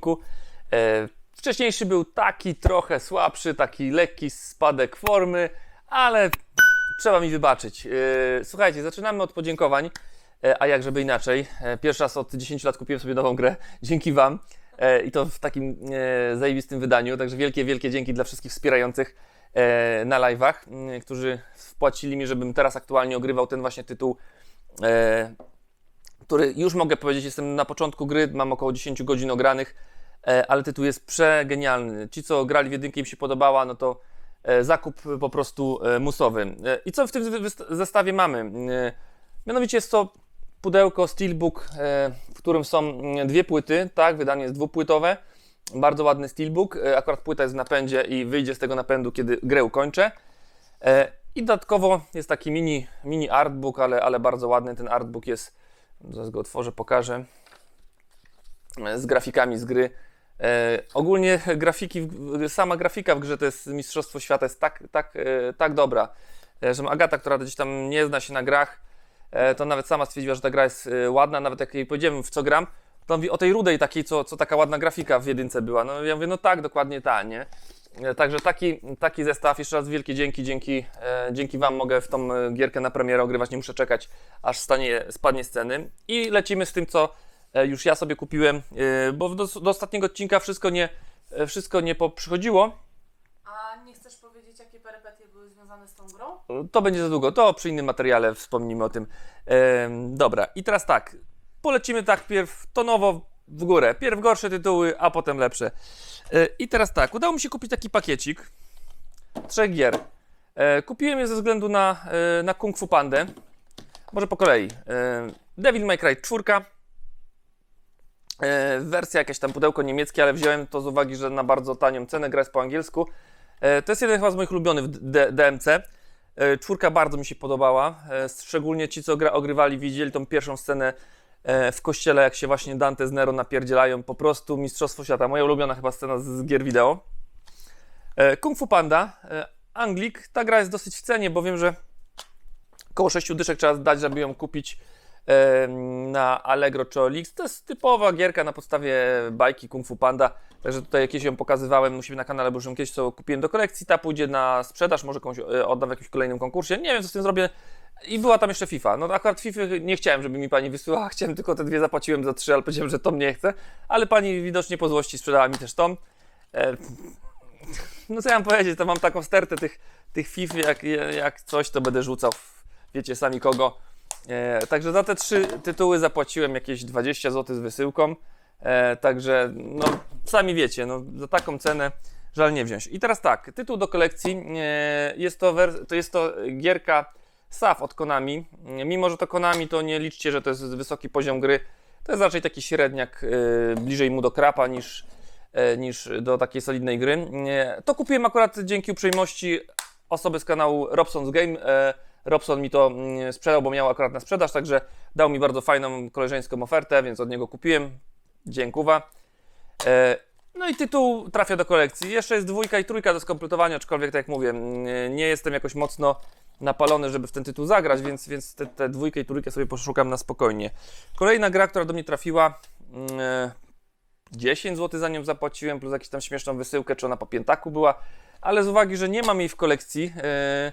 odcinku. E, wcześniejszy był taki trochę słabszy, taki lekki spadek formy, ale trzeba mi wybaczyć. E, słuchajcie, zaczynamy od podziękowań, e, a jak żeby inaczej. Pierwszy raz od 10 lat kupiłem sobie nową grę, dzięki Wam. I to w takim zajebistym wydaniu, także wielkie, wielkie dzięki dla wszystkich wspierających na live'ach, którzy wpłacili mi, żebym teraz aktualnie ogrywał ten właśnie tytuł który już mogę powiedzieć, jestem na początku gry, mam około 10 godzin ogranych, e, ale tytuł jest przegenialny. Ci, co grali w jedynkę i im się podobała, no to e, zakup po prostu e, musowy. I co w tym zestawie mamy? Mianowicie jest to pudełko Steelbook, w którym są mm, dwie płyty, tak, wydanie jest dwupłytowe. Bardzo ładny Steelbook, akurat płyta jest w napędzie i wyjdzie z tego napędu, kiedy grę ukończę. I dodatkowo jest taki mini, mini artbook, ale, ale bardzo ładny. Ten artbook jest, zaraz go otworzę, pokażę, z grafikami z gry. E, ogólnie grafiki, sama grafika w grze to jest Mistrzostwo Świata, jest tak, tak, e, tak dobra, e, że Agata, która gdzieś tam nie zna się na grach, e, to nawet sama stwierdziła, że ta gra jest e, ładna, nawet jak jej powiedziałem w co gram, to mówi o tej rudej takiej, co, co taka ładna grafika w jedynce była. No ja mówię, no tak, dokładnie ta, nie? E, Także taki, taki zestaw, jeszcze raz wielkie dzięki, dzięki, e, dzięki Wam mogę w tą e, gierkę na premierę ogrywać, nie muszę czekać, aż stanie, spadnie z ceny. I lecimy z tym, co e, już ja sobie kupiłem, e, bo do, do ostatniego odcinka wszystko nie, e, wszystko nie przychodziło. A nie chcesz powiedzieć, jakie perypetie były związane z tą grą? To będzie za długo, to przy innym materiale wspomnimy o tym. Em, dobra, i teraz tak, polecimy tak pierw tonowo w górę. Pierw gorsze tytuły, a potem lepsze. E, I teraz tak, udało mi się kupić taki pakiecik trzech gier. E, kupiłem je ze względu na, e, na Kung Fu Pandę. Może po kolei. Devil May Cry 4. E, wersja jakieś tam pudełko niemieckie, ale wziąłem to z uwagi, że na bardzo tanią cenę, gra jest po angielsku. To jest jeden chyba z moich ulubionych DMC. Czwórka bardzo mi się podobała. Szczególnie ci, co gra, ogrywali, widzieli tą pierwszą scenę w kościele, jak się właśnie Dante z Nero napierdzielają. Po prostu Mistrzostwo Świata. Moja ulubiona chyba scena z, gier wideo. E, Kung Fu Panda, e, Anglik. Ta gra jest dosyć w cenie, bo wiem, że około 6 dyszek trzeba dać, żeby ją kupić e, na Allegro czy OLX. To jest typowa gierka na podstawie bajki Kung Fu Panda. Także tutaj jakieś ją pokazywałem siebie na kanale, bo już ją kiedyś co kupiłem do kolekcji. Ta pójdzie na sprzedaż, może komuś e, oddam w jakimś kolejnym konkursie. Nie wiem, co z tym zrobię. I była tam jeszcze FIFA. No akurat FIFA nie chciałem, żeby mi pani wysyłała. Chciałem tylko te dwie, zapłaciłem za trzy, ale powiedziałem, że tą nie chcę. Ale pani widocznie po złości sprzedała mi też tą. E, no co ja mam powiedzieć, to mam taką stertę tych, tych FIFA, jak, jak coś, to będę rzucał, w, wiecie sami kogo. E, także za te trzy tytuły zapłaciłem jakieś 20 zł z wysyłką. E, także, no, sami wiecie, no, za taką cenę żal nie wziąć. I teraz tak, tytuł do kolekcji e, jest to, to jest to gierka SAF od Konami. Mimo, że to Konami, to nie liczcie, że to jest wysoki poziom gry. To jest raczej taki średniak, e, bliżej mu do krapa niż, e, niż do takiej solidnej gry. E, To kupiłem akurat dzięki uprzejmości osoby z kanału Robson's Game. Robson mi to sprzedał, bo miał akurat na sprzedaż, także dał mi bardzo fajną koleżeńską ofertę, więc od niego kupiłem. Dziękuwa. E, No i tytuł trafia do kolekcji. Jeszcze jest dwójka i trójka do skompletowania, aczkolwiek tak jak mówię, nie jestem jakoś mocno napalony, żeby w ten tytuł zagrać, więc, więc te, te dwójkę i trójkę sobie poszukam na spokojnie. Kolejna gra, która do mnie trafiła, mm, e, 10 zł za nią zapłaciłem, plus jakąś tam śmieszną wysyłkę, czy ona po piętaku była, ale z uwagi, że nie mam jej w kolekcji, e,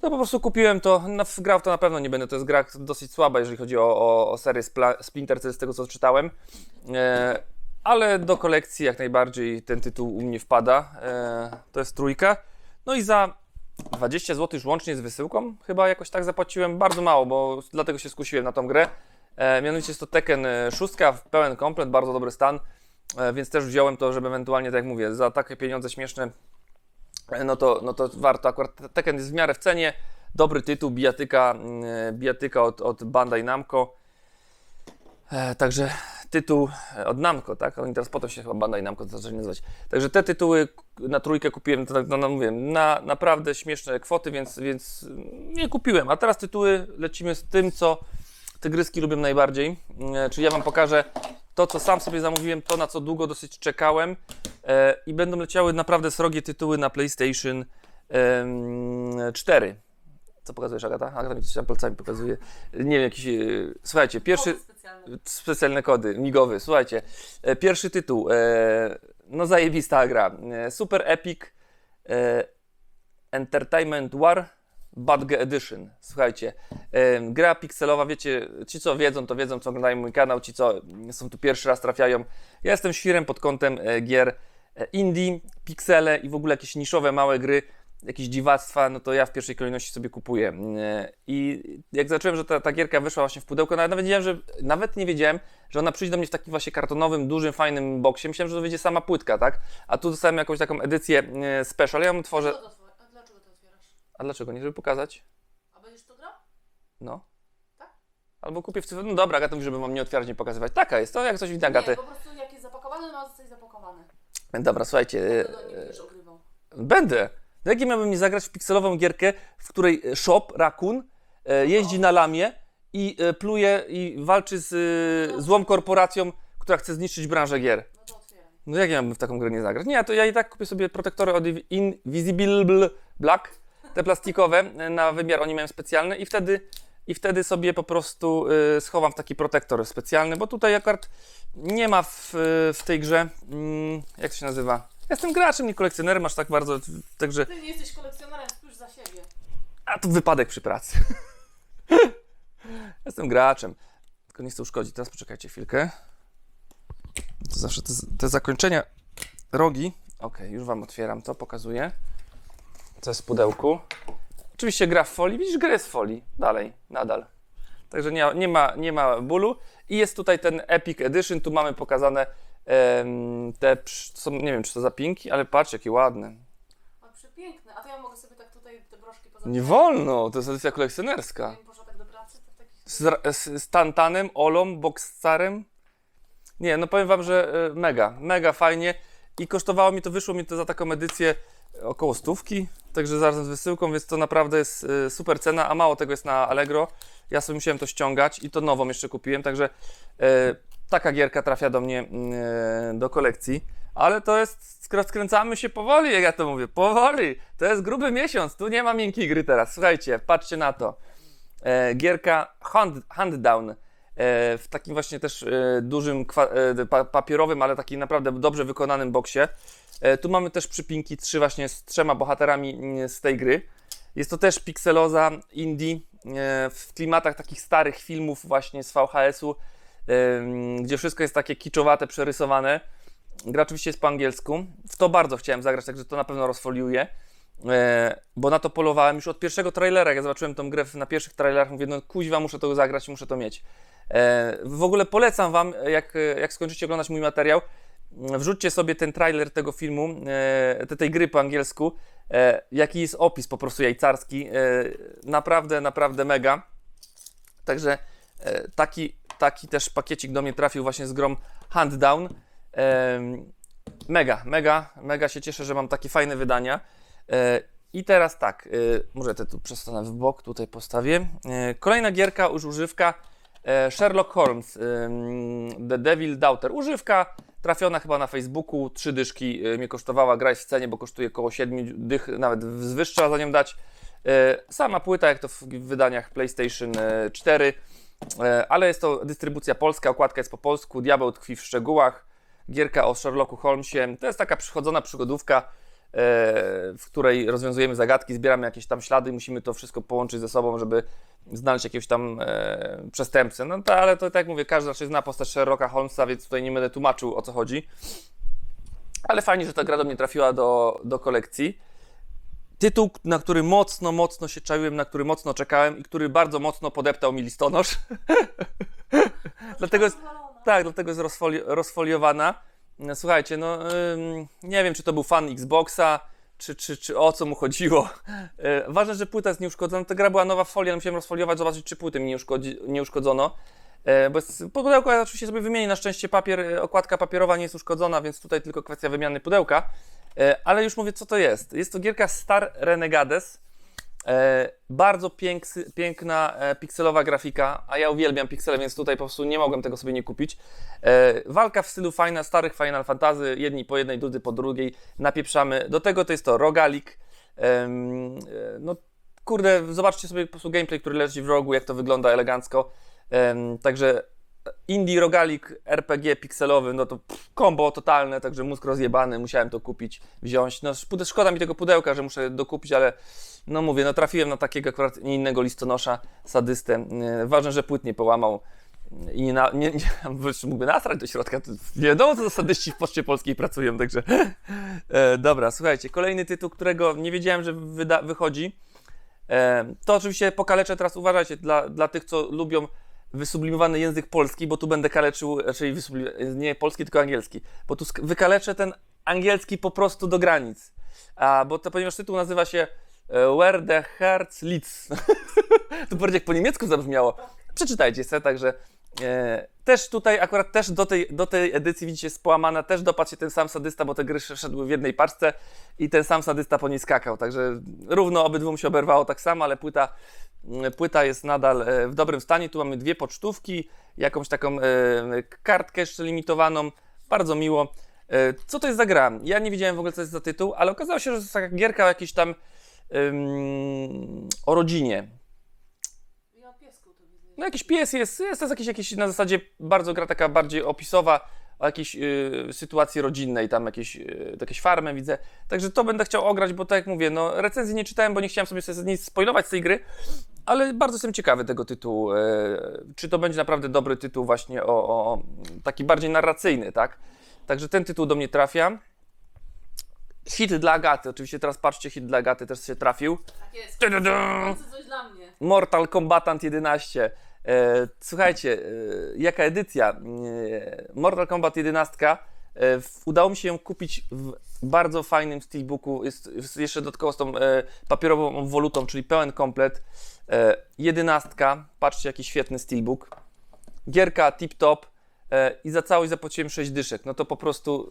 to po prostu kupiłem to, na, grał to na pewno nie będę, to jest gra dosyć słaba, jeżeli chodzi o, o, o serię Splinter Cell, z tego co czytałem, e, ale do kolekcji jak najbardziej ten tytuł u mnie wpada, e, to jest trójka, no i za 20 zł już łącznie z wysyłką, chyba jakoś tak zapłaciłem, bardzo mało, bo dlatego się skusiłem na tą grę, e, mianowicie jest to Tekken 6, w pełen komplet, bardzo dobry stan, e, więc też wziąłem to, żeby ewentualnie, tak jak mówię, za takie pieniądze śmieszne no to, no to warto. Akurat Tekken jest w miarę w cenie. Dobry tytuł, bijatyka, mm, bijatyka od, od Bandai Namco. E, także tytuł e, od Namco, tak? Oni teraz potem się chyba Bandai Namco zaczęli nazywać. Także te tytuły na trójkę kupiłem, to, tak, no, no mówię, na naprawdę śmieszne kwoty, więc, więc mm, nie kupiłem. A teraz tytuły lecimy z tym, co tygryski lubią najbardziej. E, Czyli ja Wam pokażę to, co sam sobie zamówiłem, to na co długo dosyć czekałem e, i będą leciały naprawdę srogie tytuły na PlayStation em, 4. Co pokazujesz, Agata? Agata mi coś tam palcami pokazuje. Nie wiem, jakiś... e, Słuchajcie, pierwszy... Kody specjalne. kody, migowy. Słuchajcie, e, pierwszy tytuł. E, no zajebista gra. E, Super Epic e, Entertainment War Badge Edition. Słuchajcie, e, gra pikselowa, wiecie, ci co wiedzą, to wiedzą, co oglądają mój kanał, ci co są tu pierwszy raz trafiają. Ja jestem świrem pod kątem e, gier e, indie, piksele i w ogóle jakieś niszowe, małe gry, jakieś dziwactwa, no to ja w pierwszej kolejności sobie kupuję. E, I jak zacząłem, że ta, ta gierka wyszła właśnie w pudełko, nawet, nawet, wiedziałem, że, nawet nie wiedziałem, że ona przyjdzie do mnie w takim właśnie kartonowym, dużym, fajnym boksie. Myślałem, że to będzie sama płytka, tak? A tu dostałem jakąś taką edycję e, special. Ja ją tworzę. A dlaczego to otwierasz? A dlaczego? Nie, żeby pokazać? A będziesz to grał? No. Tak? Albo kupię w cyfrze. No dobra, Agaty mówi, żeby mam nie otwierać, nie pokazywać. Taka jest, to jak coś widać, Nie, Agaty. po prostu jak jest zapakowany, ma zostać zapakowany. Dobra, słuchajcie. Do nie e, będziesz ogrywał. Będę. No jak ja miałbym nie zagrać w pikselową gierkę, w której e, Shop, Rakun, e, jeździ na lamie i e, pluje i walczy z złą korporacją, która chce zniszczyć branżę gier. No jak ja bym w taką grę nie zagrać? Nie, to ja i tak kupię sobie protektory od Invisible Black, te plastikowe, na wymiar oni mają specjalny i wtedy, i wtedy sobie po prostu schowam w taki protektor specjalny, bo tutaj akurat nie ma w, w tej grze, mm, jak to się nazywa? Jestem graczem, nie kolekcjonerem, aż tak bardzo, także Ty nie jesteś kolekcjonerem, spójrz za siebie. a to wypadek przy pracy. Jestem graczem. Tylko nie chcę uszkodzić. Teraz poczekajcie chwilkę. To zawsze te, te zakończenia rogi. Ok, już Wam otwieram to, pokazuję. Co jest w pudełku. Oczywiście gra w folii. Widzisz, gra jest w folii. Dalej, nadal. Także nie, nie, ma, nie ma bólu. I jest tutaj ten Epic Edition. Tu mamy pokazane te, są, nie wiem czy to zapinki, ale patrz jakie ładne. O, przepiękny. A to ja mogę sobie tak tutaj te broszki Nie wolno, to jest edycja kolekcjonerska. Poszła tak do pracy, to w takich... z, z, z Tantanem, Olą, Boxcarem. Nie, no powiem wam, że e, mega, mega fajnie i kosztowało mi to, wyszło mi to za taką edycję około stówki, także zaraz z wysyłką, więc to naprawdę jest e, super cena, a mało tego jest na Allegro. Ja sobie musiałem to ściągać i to nową jeszcze kupiłem, także e, taka gierka trafia do mnie e, do kolekcji. Ale to jest, skręcamy się powoli, jak ja to mówię, powoli. To jest gruby miesiąc, tu nie ma miękkiej gry teraz. Słuchajcie, patrzcie na to e, gierka hand, Handdown. E, w takim właśnie też dużym papierowym, ale takim naprawdę dobrze wykonanym boksie. Tu mamy też przypinki, trzy właśnie z trzema bohaterami mm, z tej gry. Jest to też pikseloza indie w klimatach takich starych filmów właśnie z VHS-u, gdzie wszystko jest takie kiczowate, przerysowane. Gra oczywiście jest po angielsku. W to bardzo chciałem zagrać, także to na pewno rozfoliuję. E, bo na to polowałem już od pierwszego trailera. Ja zobaczyłem tą grę na pierwszych trailerach, mówię, no kuźwa, muszę to zagrać muszę to mieć. E, w ogóle polecam Wam, jak, jak skończycie oglądać mój materiał, wrzućcie sobie ten trailer tego filmu, e, te- tej gry po angielsku, jaki jest opis po prostu jajcarski. Naprawdę, naprawdę mega. Także taki, taki też pakiecik do mnie trafił właśnie z grom Handdown. Mega, mega, mega się cieszę, że mam takie fajne wydania. E, I teraz tak, e, może te tu przestanę w bok, tutaj postawię. E, Kolejna gierka, już używka, Sherlock Holmes, The Devil Daughter. Używka trafiona chyba na Facebooku, trzy dyszki mnie kosztowała, gra jest w cenie, bo kosztuje około 7 dych, nawet zwyż trzeba za nią dać. Sama płyta, jak to w wydaniach PlayStation e, 4, e, ale jest to dystrybucja polska, okładka jest po polsku, diabeł tkwi w szczegółach gierka o Sherlocku Holmesie. To jest taka przychodzona przygodówka, e, w której rozwiązujemy zagadki, zbieramy jakieś tam ślady, musimy to wszystko połączyć ze sobą, żeby znaleźć jakiegoś tam e, przestępcę. No to, ale to tak jak mówię, każdy raczej zna postać Sherlocka Holmesa, więc tutaj nie będę tłumaczył o co chodzi. Ale fajnie, że ta gra do mnie trafiła do, do kolekcji. Tytuł, na który mocno, mocno się czaiłem, na który mocno czekałem i który bardzo mocno podeptał mi listonosz. Dlatego jest, tak, dlatego jest rozfoli rozfoliowana. Słuchajcie, no nie wiem, czy to był fan Xboxa, czy, czy, czy o co mu chodziło. E, ważne, że płyta jest nieuszkodzona. Ta gra była nowa ale musiałem rozfoliować, zobaczyć, czy płyty mi nie, uszkodzi, nie uszkodzono. E, bo jest, pudełko oczywiście sobie wymienię, na szczęście papier, e, okładka papierowa nie jest uszkodzona, więc tutaj tylko kwestia wymiany pudełka. E, ale już mówię, co to jest. Jest to gierka Star Renegades. E, bardzo piękna e, pikselowa grafika, a ja uwielbiam piksele, więc tutaj po prostu nie mogłem tego sobie nie kupić. Walka w stylu fajna, starych Final Fantasy, jedni po jednej, drudzy po drugiej, napieprzamy. Do tego to jest to rogalik. No kurde, zobaczcie sobie po prostu gameplay, który leci w rogu, jak to wygląda elegancko. Także indie rogalik RPG pikselowy, no to pff, combo totalne, także mózg rozjebany, musiałem to kupić, wziąć. No szkoda mi tego pudełka, że muszę dokupić, ale no mówię, no trafiłem na takiego akurat innego listonosza, sadystę. Yy, Ważne, że płyt nie połamał i nie, na, nie, nie mógłby nasrać do środka. To nie wiadomo, co za sadyści w Poczcie Polskiej pracują, także e, dobra, słuchajcie, kolejny tytuł, którego nie wiedziałem, że wyda, wychodzi. E, to oczywiście pokaleczę, teraz uważajcie, dla, dla tych, co lubią wysublimowany język polski, bo tu będę kaleczył, raczej wysublim- nie polski, tylko angielski, bo tu wykaleczę ten angielski po prostu do granic. A, bo to, ponieważ tytuł nazywa się e, Where the Hearts Leads. to bardziej jak po niemiecku zabrzmiało. Przeczytajcie sobie, także e, też tutaj akurat też do tej, do tej edycji widzicie jest połamana, też dopadł się ten sam sadysta, bo te gry szedły w jednej paczce i ten sam sadysta po niej skakał, także równo obydwu się oberwało tak samo, ale płyta, płyta jest nadal e, w dobrym stanie. Tu mamy dwie pocztówki, jakąś taką e, kartkę jeszcze limitowaną, bardzo miło. E, Co to jest za gra? Ja nie wiedziałem w ogóle, co jest za tytuł, ale okazało się, że to jest taka gierka jakiś tam ym, o rodzinie. O. No jakiś pies jest, jest to jest jakiś, jakiś na zasadzie bardzo gra taka bardziej opisowa o jakiejś y, sytuacji rodzinnej, tam jakieś, y, jakieś farmę widzę. Także to będę chciał ograć, bo tak jak mówię, no recenzji nie czytałem, bo nie chciałem sobie, nic spoilować z tej gry, ale bardzo jestem ciekawy tego tytułu. E, czy to będzie naprawdę dobry tytuł właśnie o, o taki bardziej narracyjny, tak? Także ten tytuł do mnie trafia. Hit dla Agaty, oczywiście teraz patrzcie, hit dla Agaty też się trafił. Tak jest. Coś dla mnie. Mortal Kombatant 11. E, słuchajcie, e, jaka edycja? E, Mortal Kombat 11. E, w, udało mi się ją kupić w bardzo fajnym steelbooku. Jest, jest jeszcze dodatkowo z tą papierową wolutą, czyli pełen komplet. 11. Patrzcie, jaki świetny steelbook. Gierka tip-top. I za całość zapłaciłem 6 dyszek. No to po prostu.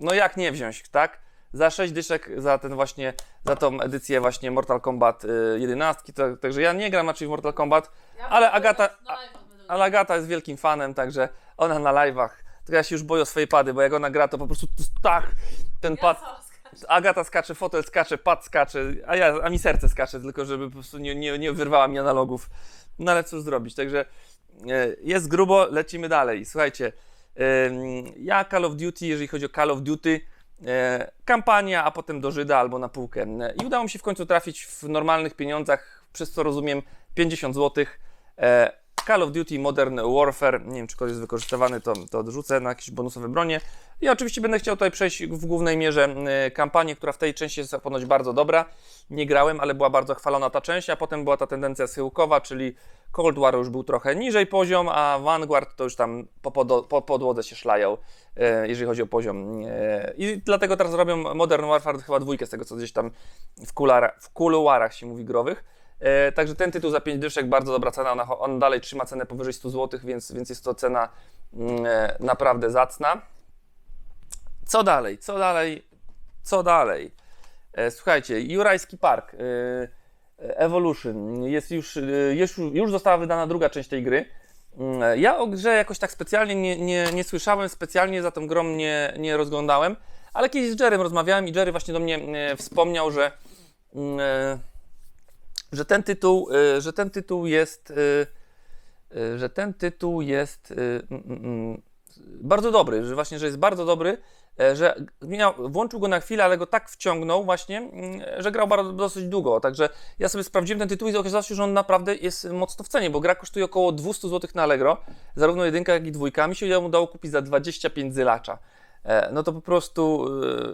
No jak nie wziąć, tak? Za 6 dyszek za ten właśnie, za tą edycję właśnie Mortal Kombat y, 11. To, także ja nie gram raczej w Mortal Kombat, Ale Agata- będę ale Agata jest wielkim fanem, także ona na live'ach. To ja się już boję o swoje pady, bo jak ona gra, to po prostu tak, ten pad. Agata skacze, fotel skacze, pad skacze, a ja, a mi serce skacze, tylko żeby po prostu nie, nie, nie wyrwała mi analogów. No ale cóż zrobić, także e, jest grubo, lecimy dalej. Słuchajcie, ja Call of Duty, jeżeli chodzi o Call of Duty, kampania, a potem do Żyda albo na półkę. E, I udało mi się w końcu trafić w normalnych pieniądzach, przez co rozumiem 50 zł. Call of Duty Modern Warfare, nie wiem czy kod jest wykorzystywany, to, to odrzucę na jakieś bonusowe bronie. Ja oczywiście będę chciał tutaj przejść w głównej mierze e, kampanię, która w tej części jest ponoć bardzo dobra. Nie grałem, ale była bardzo chwalona ta część, a potem była ta tendencja schyłkowa, czyli Cold War już był trochę niżej poziom, a Vanguard to już tam po, podo- po podłodze się szlają, e, jeżeli chodzi o poziom. E, I dlatego teraz robią Modern Warfare chyba dwójkę z tego, co gdzieś tam w, kulara, w kuluarach się mówi growych. E, także ten tytuł za 5 dyszek, bardzo dobra cena, on, on dalej trzyma cenę powyżej 100 zł, więc, więc jest to cena mm, e, naprawdę zacna. Co dalej? Co dalej? Co dalej? E, słuchajcie, Jurajski Park e, Evolution jest już, e, już, już została wydana druga część tej gry. Mm, Ja o grze jakoś tak specjalnie nie, nie, nie słyszałem, specjalnie za tą grą nie, nie rozglądałem, ale kiedyś z Jerrym rozmawiałem i Jerry właśnie do mnie e, wspomniał, że, mm, e, że ten tytuł, e, że ten tytuł jest, e, e, że ten tytuł jest mm, mm, mm, bardzo dobry, że właśnie, że jest bardzo dobry, e, że miał, włączył go na chwilę, ale go tak wciągnął właśnie, że grał bardzo, dosyć długo. Także ja sobie sprawdziłem ten tytuł i okazało się, że on naprawdę jest mocno w cenie, bo gra kosztuje około 200 zł na Allegro, zarówno jedynka, jak i dwójka. Mi się udało kupić za 25 zylacza. E, No to po prostu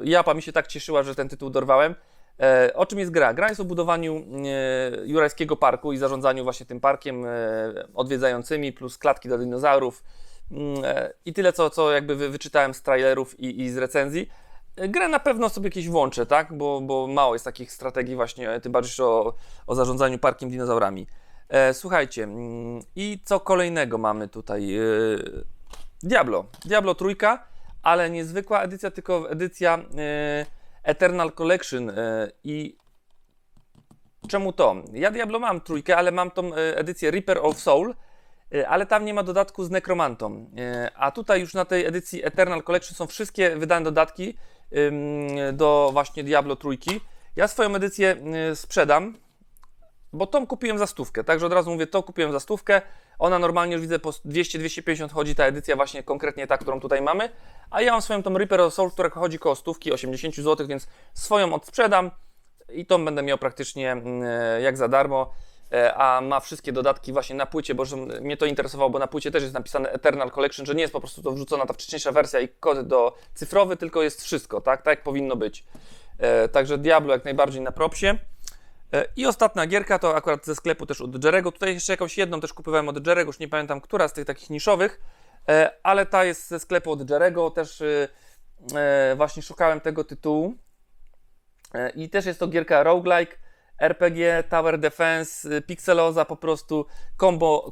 japa mi się tak cieszyła, że ten tytuł dorwałem. E, O czym jest gra? Gra jest o budowaniu e, Jurajskiego Parku i zarządzaniu właśnie tym parkiem e, odwiedzającymi, plus klatki dla dinozaurów Mm, i tyle, co, co jakby wy, wyczytałem z trailerów i, i z recenzji. Grę na pewno sobie jakieś włączę, tak? Bo, bo mało jest takich strategii właśnie, tym bardziej o, o zarządzaniu parkiem dinozaurami. Słuchajcie, mm, i co kolejnego mamy tutaj? Diablo. Diablo trójka, ale nie zwykła edycja, tylko edycja e, Eternal Collection e, i czemu to? Ja Diablo mam trójkę, ale mam tą e, edycję Reaper of Soul, e, ale tam nie ma dodatku z Nekromantą. E, A tutaj już na tej edycji Eternal Collection są wszystkie wydane dodatki do właśnie Diablo trójki. Ja swoją edycję sprzedam, bo tą kupiłem za stówkę, także od razu mówię, to kupiłem za stówkę. Ona normalnie już widzę po 200-250 chodzi ta edycja właśnie konkretnie ta, którą tutaj mamy, a ja mam swoją tą Reaper Soul, która chodzi koło stówki, 80 zł, więc swoją odsprzedam i tą będę miał praktycznie mm, e, jak za darmo. E, A ma wszystkie dodatki właśnie na płycie, bo mnie to interesowało, bo na płycie też jest napisane Eternal Collection, że nie jest po prostu to wrzucona ta wcześniejsza wersja i kod do cyfrowy, tylko jest wszystko, tak? Tak jak powinno być. E, Także Diablo jak najbardziej na propsie. E, I ostatnia gierka to akurat ze sklepu też od Jerego. Tutaj jeszcze jakąś jedną też kupowałem od Jerego, już nie pamiętam, która z tych takich niszowych, e, ale ta jest ze sklepu od Jerego. Też e, e, właśnie szukałem tego tytułu. I też jest to gierka roguelike, RPG, Tower Defense, y, pikseloza, po prostu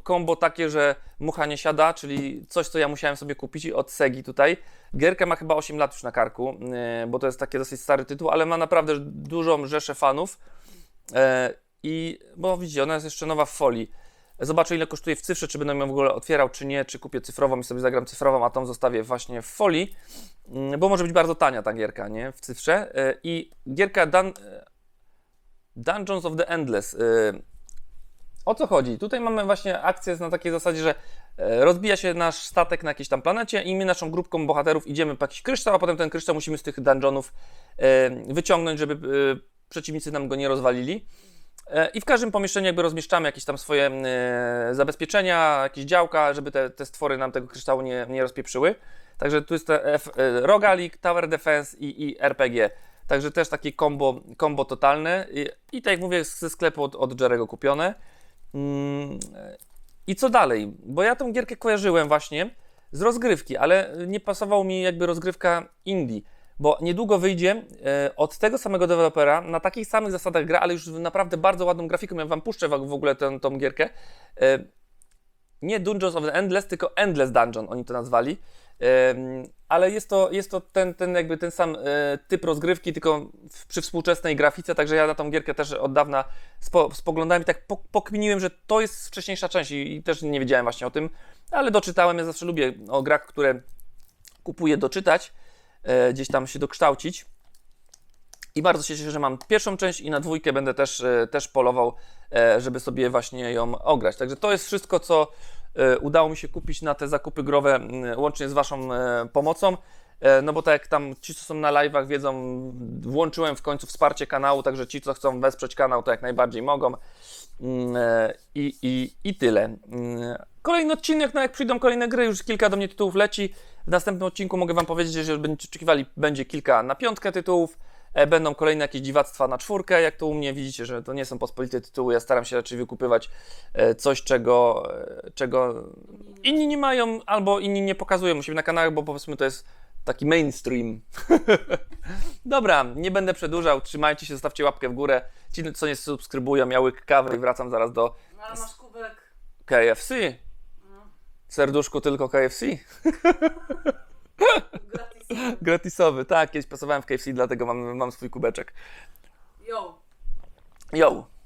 combo takie, że mucha nie siada, czyli coś, co ja musiałem sobie kupić od Segi tutaj. Gierka ma chyba 8 lat już na karku, y, bo to jest taki dosyć stary tytuł, ale ma naprawdę dużą rzeszę fanów. E, I, bo widzicie, ona jest jeszcze nowa w folii. Zobaczę, ile kosztuje w cyfrze, czy będę ją w ogóle otwierał, czy nie, czy kupię cyfrową i sobie zagram cyfrową, a tą zostawię właśnie w folii, Mm, bo może być bardzo tania ta gierka, nie, w cyfrze. E, I gierka Dan Dungeons of the Endless. E, O co chodzi? Tutaj mamy właśnie akcję na takiej zasadzie, że rozbija się nasz statek na jakiejś tam planecie i my naszą grupką bohaterów idziemy po jakiś kryształ, a potem ten kryształ musimy z tych dungeonów wyciągnąć, żeby przeciwnicy nam go nie rozwalili. E, I w każdym pomieszczeniu jakby rozmieszczamy jakieś tam swoje e, zabezpieczenia, jakieś działka, żeby te, te stwory nam tego kryształu nie, nie rozpieprzyły. Także tu jest te F, e, Rogalik, Tower Defense i, i RPG. Także też takie combo, combo totalne. I, I tak jak mówię, ze sklepu od, od Jerego kupione. Mm, I co dalej? Bo ja tą gierkę kojarzyłem właśnie z rozgrywki, ale nie pasował mi jakby rozgrywka indie. Bo niedługo wyjdzie e, od tego samego dewelopera na takich samych zasadach gra, ale już naprawdę bardzo ładną grafiką. Ja wam puszczę w ogóle tę tą gierkę. E, nie Dungeons of the Endless, tylko Endless Dungeon oni to nazwali. Em, ale jest to, jest to ten, ten, jakby ten sam e, typ rozgrywki, tylko w, przy współczesnej grafice, także ja na tą gierkę też od dawna spo, spoglądałem i tak po, pokminiłem, że to jest wcześniejsza część i, i też nie wiedziałem właśnie o tym, ale doczytałem, ja zawsze lubię o grach, które kupuję doczytać, e, gdzieś tam się dokształcić. I bardzo się cieszę, że mam pierwszą część i na dwójkę będę też, e, też polował, e, żeby sobie właśnie ją ograć. Także to jest wszystko, co e, udało mi się kupić na te zakupy growe, łącznie z Waszą e, pomocą. E, No bo tak jak tam ci, co są na live'ach wiedzą, włączyłem w końcu wsparcie kanału, także ci, co chcą wesprzeć kanał, to jak najbardziej mogą. Mm, e, I, i, i tyle. Mm, Kolejny odcinek, no jak przyjdą kolejne gry, już kilka do mnie tytułów leci. W następnym odcinku mogę Wam powiedzieć, że będziecie oczekiwali, będzie kilka na piątkę tytułów. E, Będą kolejne jakieś dziwactwa na czwórkę, jak to u mnie widzicie, że to nie są pospolite tytuły. Ja staram się raczej wykupywać e, coś, czego, e, czego inni nie mają, albo inni nie pokazują u siebie na kanałach, bo powiedzmy to jest taki mainstream. Dobra, nie będę przedłużał. Trzymajcie się, zostawcie łapkę w górę. Ci, co nie subskrybują, miały kawę i wracam zaraz do No ale masz kubek. KFC. Serduszku tylko KFC. Gratis. Gratisowy, tak, kiedyś pracowałem w KFC, dlatego mam, mam swój kubeczek. Yo. Yo!